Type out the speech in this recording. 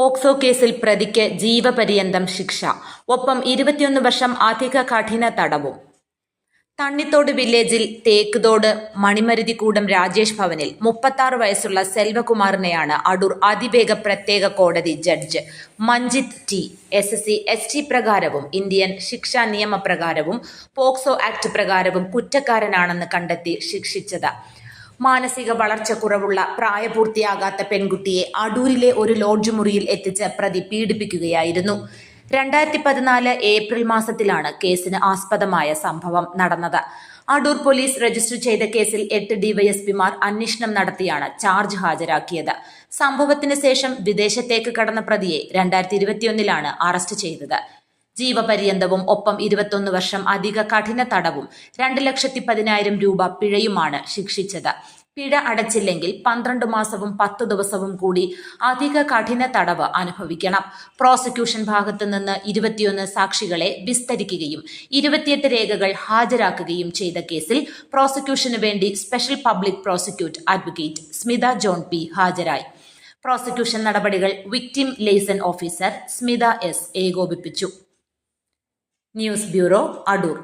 POCSO കേസിൽ പ്രതിക്ക് ജീവപര്യന്തം ശിക്ഷ. ഒപ്പം ഇരുപത്തിയൊന്ന് വർഷം അധിക കഠിന തടവും. തണ്ണിത്തോട് വില്ലേജിൽ തേക്കുതോട് മണിമരുതിക്കൂടം രാജേഷ് ഭവനിൽ മുപ്പത്താറ് വയസ്സുള്ള സെൽവകുമാറിനെയാണ് അടൂർ അതിവേഗ പ്രത്യേക കോടതി judge Manjith T S S C S T പ്രകാരവും Indian ശിക്ഷാ നിയമപ്രകാരവും പോക്സോ ആക്ട് പ്രകാരവും കുറ്റക്കാരനാണെന്ന് കണ്ടെത്തി ശിക്ഷിച്ചത്. മാനസിക വളർച്ചക്കുറവുള്ള പ്രായപൂർത്തിയാകാത്ത പെൺകുട്ടിയെ അടൂരിലെ ഒരു ലോഡ്ജ് മുറിയിൽ എത്തിച്ച് പ്രതി പീഡിപ്പിക്കുകയായിരുന്നു. രണ്ടായിരത്തി പതിനാല് ഏപ്രിൽ മാസത്തിലാണ് കേസിന് ആസ്പദമായ സംഭവം നടന്നത്. അടൂർ പോലീസ് രജിസ്റ്റർ ചെയ്ത കേസിൽ എട്ട് ഡിവൈഎസ്പിമാർ അന്വേഷണം നടത്തിയാണ് ചാർജ് ഹാജരാക്കിയത്. സംഭവത്തിന് ശേഷം വിദേശത്തേക്ക് കടന്ന പ്രതിയെ രണ്ടായിരത്തി ഇരുപത്തിയൊന്നിലാണ് അറസ്റ്റ് ചെയ്തത്. ജീവപര്യന്തവും ഒപ്പം ഇരുപത്തൊന്ന് വർഷം അധിക കഠിന തടവും രണ്ട് ലക്ഷത്തി പതിനായിരം രൂപ പിഴയുമാണ് ശിക്ഷിച്ചത്. പിഴ അടച്ചില്ലെങ്കിൽ പന്ത്രണ്ട് മാസവും പത്ത് ദിവസവും കൂടി അധിക കഠിന തടവ് അനുഭവിക്കണം. പ്രോസിക്യൂഷൻ ഭാഗത്തു നിന്ന് ഇരുപത്തിയൊന്ന് സാക്ഷികളെ വിസ്തരിക്കുകയും ഇരുപത്തിയെട്ട് രേഖകൾ ഹാജരാക്കുകയും ചെയ്ത കേസിൽ പ്രോസിക്യൂഷന് വേണ്ടി special public prosecute advocate Smitha John P ഹാജരായി. പ്രോസിക്യൂഷൻ നടപടികൾ victim liaison officer Smitha S ഏകോപിപ്പിച്ചു. News bureau Adoor.